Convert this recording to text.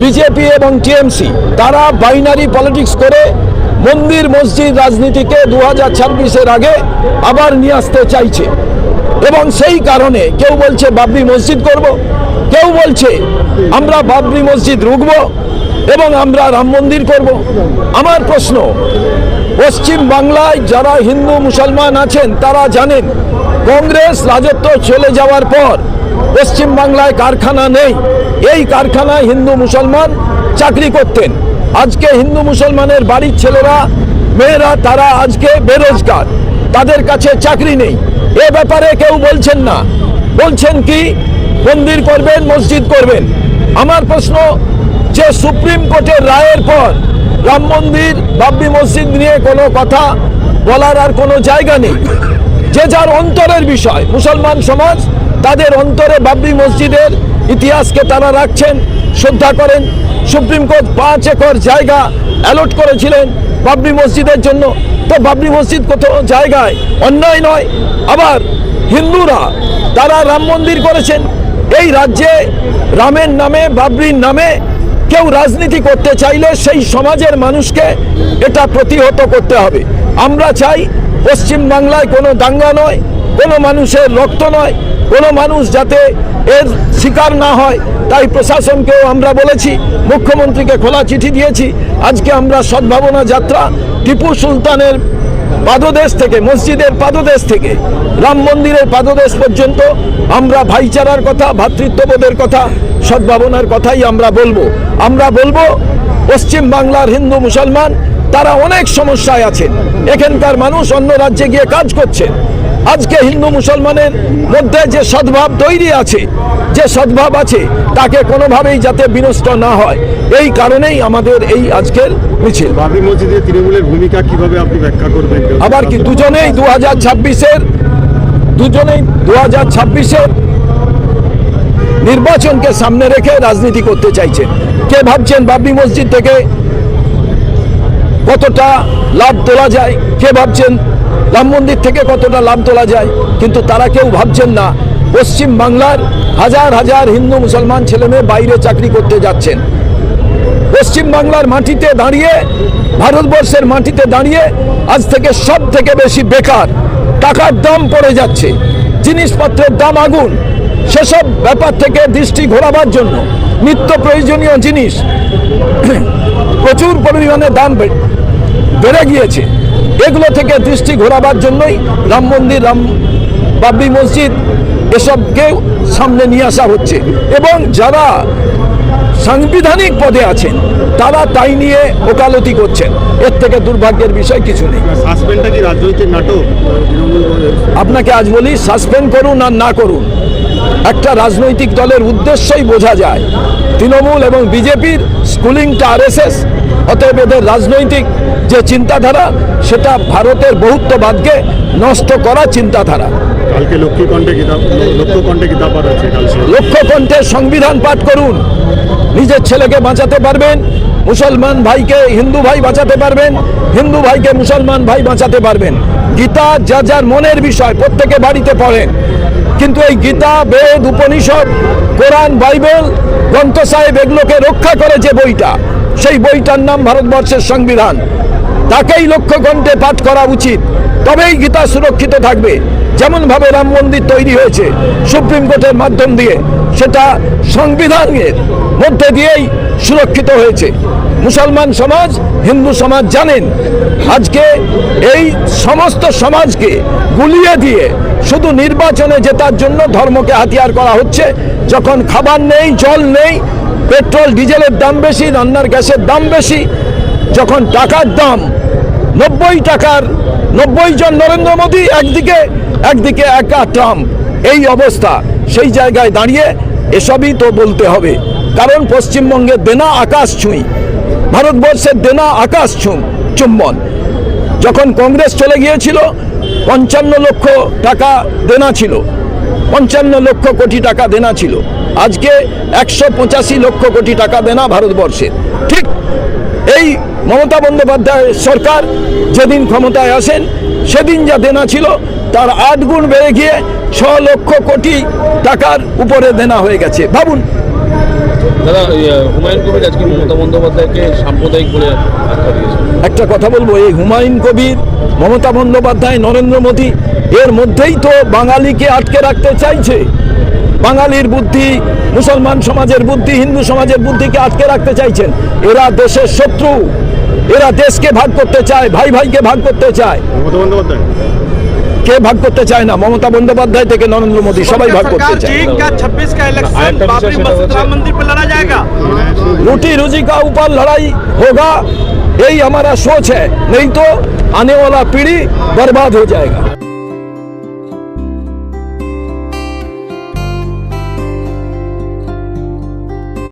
BJP এবং TMC, তারা binary politics করে মন্দির, মসজিদ রাজনীতিকে দু হাজার ছাব্বিশের আগে আবার নিয়ে আসতে চাইছে। এবং সেই কারণে কেউ বলছে বাবরি মসজিদ করব, কেউ বলছে আমরা বাবরি মসজিদ রুখব এবং আমরা রাম মন্দির করব। আমার প্রশ্ন, পশ্চিম বাংলায় যারা হিন্দু মুসলমান আছেন, তারা জানেন, কংগ্রেস রাজত্ব চলে যাওয়ার পর পশ্চিম বাংলায় কারখানা নেই। এই কারখানায় হিন্দু মুসলমান চাকরি করতেন। আজকে হিন্দু মুসলমানের বাড়ির ছেলেরা, মেয়েরা, তারা আজকে বেরোজগার। তাদের কাছে চাকরি নেই। এ ব্যাপারে কেউ বলছেন না। বলছেন কি, মন্দির করবেন, মসজিদ করবেন। আমার প্রশ্ন, যে সুপ্রিম কোর্টের রায়ের পর রাম মন্দির, বাবরি মসজিদ নিয়ে কোনো কথা বলার আর কোনো জায়গা নেই। যে যার অন্তরের বিষয়, মুসলমান সমাজ, তাদের অন্তরে বাবরি মসজিদের ইতিহাসকে তারা রাখছেন, শ্রদ্ধা করেন। সুপ্রিম কোর্ট পাঁচ একর জায়গা অ্যালট করেছিলেন বাবরি মসজিদের জন্য। তো বাবরি মসজিদ কোথাও জায়গায় অন্যায় নয়, আবার হিন্দুরা তারা রাম মন্দির করেছেন। এই রাজ্যে রামের নামে, বাবরির নামে কেউ রাজনীতি করতে চাইলে সেই সমাজের মানুষকে এটা প্রতিহত করতে হবে। আমরা চাই পশ্চিম বাংলায় কোনো দাঙ্গা নয়, কোনো মানুষের রক্ত নয়, কোনো মানুষ যাতে এর শিকার না হয়, তাই প্রশাসনকেও আমরা বলেছি, মুখ্যমন্ত্রীকে খোলা চিঠি দিয়েছি, আজকে আমরা সদ্ভাবনা যাত্রা টিপু সুলতানের পাদদেশ থেকে, মসজিদের পাদদেশ থেকে, রাম মন্দিরের পাদদেশ পর্যন্ত আমরা ভাইচারার কথা ভ্রাতৃত্ববোধের কথা, সদ্ভাবনার কথাই আমরা বলব। আমরা বলব পশ্চিম বাংলার হিন্দু মুসলমান তারা অনেক সমস্যায় আছেন এখানকার মানুষ অন্য রাজ্যে গিয়ে কাজ করছেন আজকে হিন্দু মুসলমানের মধ্যে যে সদ্ভাব তৈরি আছে যে সদ্ভাব আছে তাকে কোনোভাবেই যাতে বিনষ্ট না হয়। এই কারণেই আমাদের এই আজকের মিছিল। বাবরি মসজিদে তৃণমূলের ভূমিকা কীভাবে আপনি ব্যাখ্যা করবেন? আবার কি দুজনেই দু হাজার ছাব্বিশের দুজনেই দু হাজার ছাব্বিশের নির্বাচনকে সামনে রেখে রাজনীতি করতে চাইছেন কে ভাবছেন বাবরি মসজিদ থেকে কতটা লাভ তোলা যায়? কে ভাবছেন? রাম মন্দির থেকে কতটা লাভ তোলা যায়? কিন্তু তারা কেউ ভাবছেন না। পশ্চিম বাংলার হাজার হাজার হিন্দু মুসলমান ছেলেমেয়ে বাইরে চাকরি করতে যাচ্ছেন। পশ্চিম বাংলার মাটিতে দাঁড়িয়ে, ভারতবর্ষের মাটিতে দাঁড়িয়ে আজ থেকে সব থেকে বেশি বেকার, টাকার দাম পড়ে যাচ্ছে, জিনিসপত্রের দাম আগুন। সেসব ব্যাপার থেকে দৃষ্টি ঘোরাবার জন্য নিত্য প্রয়োজনীয় জিনিস, প্রচুর পরিমাণে দাম বেড়ে গিয়েছে। এগুলো থেকে দৃষ্টি ঘোরাবার জন্যই রাম মন্দির, রাম বাবরি মসজিদ, এসবকে সামনে নিয়ে আসা হচ্ছে। এবং যারা সাংবিধানিক পদে আছেন। তারা তাই নিয়ে ওকালতি করছেন। এর থেকে দুর্ভাগ্যের বিষয় কিছু নেই। আপনাকে আজ বলি সাসপেন্ড করুন আর না করুন। একটা রাজনৈতিক দলের উদ্দেশ্যই বোঝা যায় তৃণমূল এবং বিজেপির স্কুলিংটা আরএসএস। অতএব এদের রাজনৈতিক যে চিন্তাধারা সেটা ভারতের বহুত্ববাদকে নষ্ট করা চিন্তাধারা। কালকে লক্ষ্মীকণ্ঠে লক্ষ্যকণ্ঠে পাঠ আছে কালকে লক্ষ্য কণ্ঠে সংবিধান পাঠ করুন। নিজের ছেলেকে বাঁচাতে পারবেন, মুসলমান ভাইকে হিন্দু ভাই বাঁচাতে পারবেন, হিন্দু ভাইকে মুসলমান ভাই বাঁচাতে পারবেন। গীতা যা যার মনের বিষয়, প্রত্যেকে বাড়িতে পড়েন। কিন্তু এই গীতা, বেদ, উপনিষদ, কোরআন, বাইবেল, গ্রন্থ সাহেব এগুলোকে রক্ষা করে যে বইটা, সেই বইটার নাম ভারতবর্ষের সংবিধান। তাকেই লক্ষ্য পাঠ করা উচিত। তবেই গীতা সুরক্ষিত থাকবে। যেমনভাবে রাম মন্দির তৈরি হয়েছে, সুপ্রিম কোর্টের মাধ্যম দিয়ে, সেটা সংবিধানের মধ্যে দিয়েই সুরক্ষিত হয়েছে। মুসলমান সমাজ, হিন্দু সমাজ জানেন, আজকে এই সমস্ত সমাজকে গুলিয়ে দিয়ে শুধু নির্বাচনে জেতার জন্য ধর্মকে হাতিয়ার করা হচ্ছে। যখন খাবার নেই, জল নেই, পেট্রোল, ডিজেলের দাম বেশি, রান্নার গ্যাসের দাম বেশি, যখন টাকার দাম নব্বই টাকার, নব্বই জন নরেন্দ্র মোদী একদিকে একদিকে একা ট্রাম্প। এই অবস্থা, সেই জায়গায় দাঁড়িয়ে এসবই তো বলতে হবে। কারণ পশ্চিমবঙ্গের দেনা আকাশ ছুঁই, ভারতবর্ষের দেনা আকাশ ছুঁ চুম্বন। যখন কংগ্রেস চলে গিয়েছিল, পঞ্চান্ন লক্ষ টাকা দেনা ছিল। পঞ্চান্ন লক্ষ কোটি টাকা দেনা ছিল। আজকে একশো পঁচাশি লক্ষ কোটি টাকা দেনা ভারতবর্ষের। ঠিক এই মমতা বন্দ্যোপাধ্যায় সরকার যেদিন ক্ষমতায় আসেন সেদিন যা দেনা ছিল তার আট গুণ বেড়ে গিয়ে ছ লক্ষ কোটি টাকার উপরে দেনা হয়ে গেছে। ভাবুন। দাদা হুমায়ুন কবির আজকে মমতা বন্দ্যোপাধ্যায়কে সাম্প্রদায়িক বলে একটা কথা বলব এই হুমায়ুন কবির মমতা বন্দ্যোপাধ্যায় নরেন্দ্র মোদী এর মধ্যেই তো বাঙালিকে আটকে রাখতে চাইছে। বাঙালির বুদ্ধি মুসলমান সমাজের বুদ্ধি হিন্দু সমাজের বুদ্ধিকে আটকে রাখতে চাইছেন এরা দেশের শত্রু এরা দেশকে ভাগ করতে চায় ভাই ভাইকে ভাগ করতে চায় মমতা বন্দ্যোপাধ্যায় কে ভাগ করতে চায় না মমতা বন্দ্যোপাধ্যায় থেকে নরেন্দ্র মোদী সবাই ভাগ করতে सरकार চায় जी क्या 26 का इलेक्शन आयकर विषय बाबरी से मस्जिद तो राम मंदिर पे लड़ा जाएगा रोटी रोजी का ऊपर लड़ाई होगा यही हमारा सोच है नहीं तो आने वाला पीढ़ी बर्बाद हो जाएगा